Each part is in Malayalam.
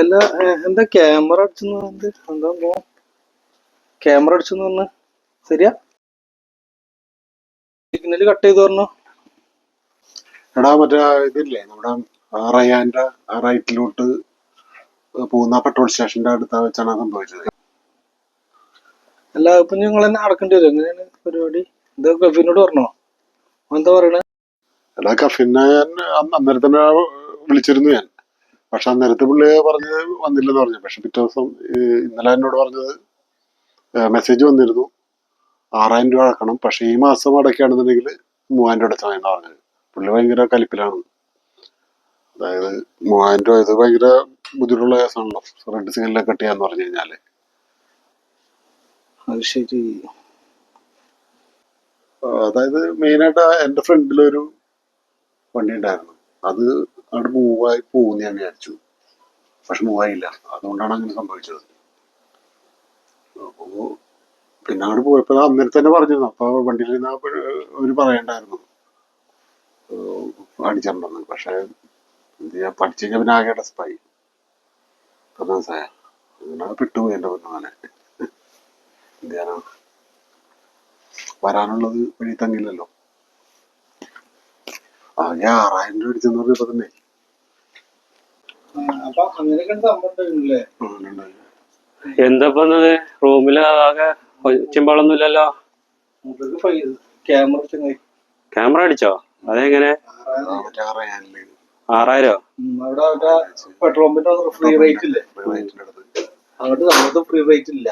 അല്ല എന്താ ക്യാമറ അടിച്ചെന്ന് പറഞ്ഞത്? എന്താ ക്യാമറ അടിച്ചെന്ന് പറഞ്ഞ ശരിയാ? സിഗ്നൽ കട്ട് ചെയ്ത് പറഞ്ഞു. എടാ മറ്റേ ഇതില്ലേ നമ്മുടെ ആ റൈറ്റിലോട്ട് പോകുന്ന പെട്രോൾ സ്റ്റേഷന്റെ അടുത്താ വെച്ചാണ് സംഭവിച്ചത്. അല്ല ഇപ്പൊ നിങ്ങൾ തന്നെ അടക്കേണ്ടി വരും. എങ്ങനെയാണ് പരിപാടി? ഇത് ഗഫിനോട് പറഞ്ഞോ. എന്താ പറയണേ? എടാ കഫിനെ ഞാൻ അന്ന് അന്നേരം തന്നെ വിളിച്ചിരുന്നു ഞാൻ. പക്ഷെ നേരത്തെ പുള്ളി പറഞ്ഞത് വന്നില്ലെന്ന് പറഞ്ഞു. പക്ഷെ പിറ്റേ ദിവസം ഇന്നലെ എന്നോട് പറഞ്ഞത് മെസ്സേജ് വന്നിരുന്നു. ആറായിരം രൂപ അടക്കണം. പക്ഷെ ഈ മാസം അടക്കുകയാണെന്നുണ്ടെങ്കിൽ മൂവായിരം രൂപ അടച്ചാൽ എന്നാ പറഞ്ഞത്. പുള്ളി ഭയങ്കര കലിപ്പിലാണ്. അതായത് മൂവായിരം രൂപ ഇത് ഭയങ്കര ബുദ്ധിമുട്ടുള്ള കേസാണല്ലോ. റെഡ് സിഗ്നലിലൊക്കെ കട്ട് ചെയ്യാന്ന് പറഞ്ഞു കഴിഞ്ഞാൽ. അത് ശരി. അതായത് മെയിനായിട്ട് എന്റെ ഫ്രണ്ടിലൊരു വണ്ടി ഉണ്ടായിരുന്നു. അത് അവിടെ മൂവായി പോകുന്ന ഞാൻ വിചാരിച്ചു. പക്ഷെ മൂവായില്ല അതുകൊണ്ടാണ് അങ്ങനെ സംഭവിച്ചത്. അപ്പോ പിന്നെ അങ്ങോട്ട് പോയപ്പോ അന്നേരം തന്നെ പറഞ്ഞിരുന്നു. വണ്ടിയിൽ നിന്ന് ഒരു പറയണ്ടായിരുന്നു. അടിച്ചിട്ടുണ്ടെന്ന് പക്ഷെ എന്ത് ചെയ്യാ പഠിച്ചെങ്കിൽ പിന്നെ ആകെ ഡെസ്പായി അങ്ങനെ പെട്ടുപോയി എന്റെ പൊന്നാനെ എന്ത് ചെയ്യാനാ വരാനുള്ളത് വഴി തങ്ങില്ലല്ലോ ആകെ ആറായിരം രൂപ അടിച്ചെന്ന് പറഞ്ഞപ്പോ തന്നെ എന്താ റൂമിൽ ആകെ ചിമ്പളൊന്നുമില്ലല്ലോ ക്യാമറ അടിച്ചോ? അതെങ്ങനെ? ആറായിരോ? അവിടെ പെട്രോൾ പമ്പിന്റെ ഫ്രീ റേറ്റ് ഇല്ലേ? അങ്ങോട്ട് നമുക്ക് ഫ്രീ റേറ്റ് ഇല്ല.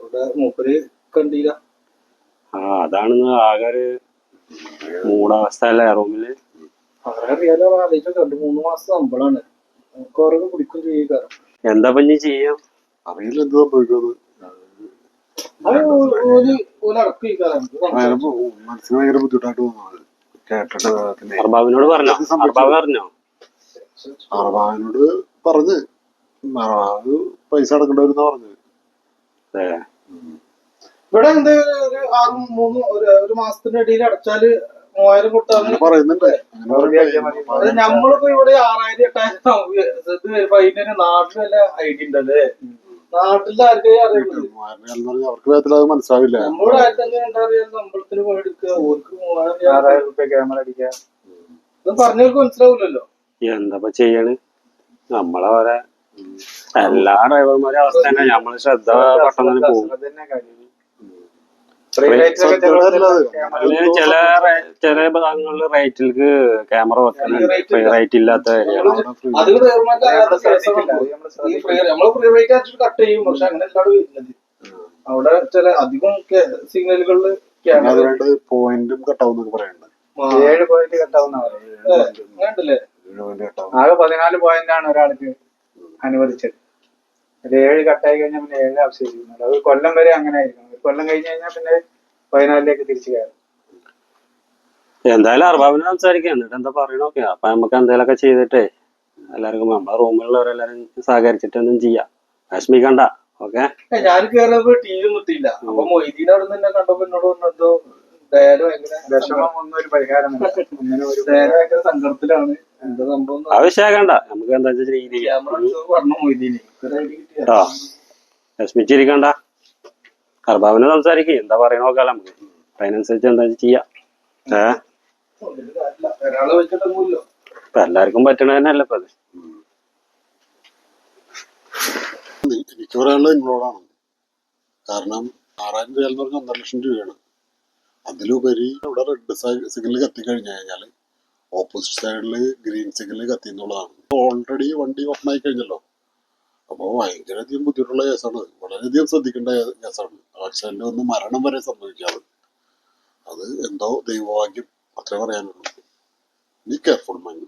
അവിടെ മൂപ്പര് കണ്ടില്ല. ആ അതാണ് ആകെ ഒരു മൂടവസ്ഥ അല്ലേ റൂമിൽ? അവരെ അറിയാലോ രണ്ട് മൂന്ന് മാസം ശമ്പളാണ് പിടിക്കും ചെയ്യുക എന്താ പഞ്ഞി ചെയ്യാം? അറിയില്ല എന്താ സംഭവിക്കുന്നത് മനസ്സിന് ഭയങ്കര ബുദ്ധിമുട്ടായിട്ട് തോന്നുന്നത് കേട്ടിട്ട് അർബാബിനോട് പറഞ്ഞോ? അർബാബ് പറഞ്ഞോ? പറഞ്ഞ്. അറബാവ് പൈസ അടക്കേണ്ടി വരുന്ന പറഞ്ഞത്. ഏ, ഇവിടെ എന്ത് ഒരു ആറ് മൂന്ന് ഒരു ഒരു മാസത്തിന്റെ ഇടയിൽ അടച്ചാൽ മൂവായിരം അങ്ങനെ പറയുന്നുണ്ട്. നമ്മളിപ്പോ ഇവിടെ ആറായിരം എട്ടായിരം ഫൈനന് നാട്ടിൽ വല്ല ഐഡിയ ഉണ്ടല്ലേ? നാട്ടിലെ അവർക്ക് അത് മനസ്സിലാവില്ല. നമ്മുടെ എന്താ പറയാ? ശമ്പളത്തിന് പോയി എടുക്കുക. ഓർക്ക് മൂവായിരം ആറായിരം റുപ്യ ക്യാമറ അടിക്കുക. ഇത് പറഞ്ഞവർക്ക് മനസ്സിലാവില്ലല്ലോ. എന്താ ഇപ്പൊ ചെയ്യണ്? നമ്മളെ ഓരോ എല്ലാ ഡ്രൈവർമാരുടെ അവസ്ഥ തന്നെ. നമ്മൾ ശ്രദ്ധ പെട്ടെന്ന് പോകും. ചില ചില ഭാഗങ്ങളിൽ റൈറ്റിലേക്ക് ക്യാമറ വെക്കുന്നുണ്ട് റൈറ്റ് റേറ്റ് ഇല്ലാത്ത അവിടെ ചില അധികം സിഗ്നലുകളിൽ അതുകൊണ്ട് പോയിന്റും കട്ടാവുന്നൊക്കെ പറയുന്നുണ്ട്. ഏഴ് പോയിന്റ് കട്ടാവുന്ന പറയും അങ്ങനെയുണ്ടല്ലേ ഏഴ് പോയിന്റ് കട്ടാവും ആകെ പതിനാല് പോയിന്റ് ആണ് ഒരാൾക്ക് അനുവദിച്ചത്. അത് ഏഴ് കട്ടായി കഴിഞ്ഞാൽ പിന്നെ ഏഴ് അവശേഷിക്കുന്നുണ്ട് അത് കൊല്ലം വരെ അങ്ങനെ ആയിരിക്കണം. ഒരു കൊല്ലം കഴിഞ്ഞ് കഴിഞ്ഞാൽ പിന്നെ പതിനാലിലേക്ക് തിരിച്ചു കയറും. എന്തായാലും അർബാബിനെ സംസാരിക്കാം. എന്നിട്ട് എന്താ പറയണൊക്കെ അപ്പൊ നമുക്ക് എന്തെങ്കിലുമൊക്കെ ചെയ്തിട്ടേ എല്ലാവർക്കും നമ്മളെ റൂമിലുള്ളവരെല്ലാരും സഹകരിച്ചിട്ട് എന്തും ചെയ്യാം വിഷമിക്കണ്ട ഓക്കെ? ഞാൻ കേറിയപ്പോ ടി വി അപ്പൊ മൊയ്തീൻ അവിടെ നിന്ന് കണ്ടപ്പോ എന്നോട് പറഞ്ഞോ ഡയറ് ഭയങ്കര സങ്കടത്തിലാണ്. എന്താ സംഭവം നമുക്ക് എന്താ വെച്ചാൽ രീതി ക്യാമറ പറഞ്ഞു മൊയ്തീന്. കേട്ടോ വിഷമിച്ചിരിക്കണ്ട സംസാരിക്കും. എന്താ പറയണ നോക്കാം നമുക്ക്. അതിനനുസരിച്ച് എന്താ ചെയ്യാം. ഏ? ഒരാളെ വെച്ചിട്ടൊന്നുമില്ലോ ഇപ്പൊ എല്ലാവർക്കും പറ്റണ തന്നെയല്ല ഇപ്പൊ അത്. എനിക്ക് പറയാനുള്ളത് കാരണം ആറായിരം രൂപ എന്ന് പറഞ്ഞാൽ ഒന്നര ലക്ഷം രൂപയാണ്. അതിലുപരി ഇവിടെ റെഡ് സിഗ്നൽ കത്തി കഴിഞ്ഞു കഴിഞ്ഞാൽ ഓപ്പോസിറ്റ് സൈഡിൽ ഗ്രീൻ സിഗ്നൽ കത്തി എന്നുള്ളതാണ്. ഓൾറെഡി വണ്ടി ഓപ്പൺ ആയി കഴിഞ്ഞല്ലോ. അപ്പോൾ ഭയങ്കരധികം ബുദ്ധിമുട്ടുള്ള കേസാണ്. വളരെയധികം ശ്രദ്ധിക്കേണ്ട കേസാണ്. ആക്സിഡന്റ് ഒന്ന് മരണം വരെ സംഭവിക്കാറ്. അത് എന്തോ ദൈവഭാഗ്യം. അത്രേ പറയാനുള്ളൂ. Be careful mind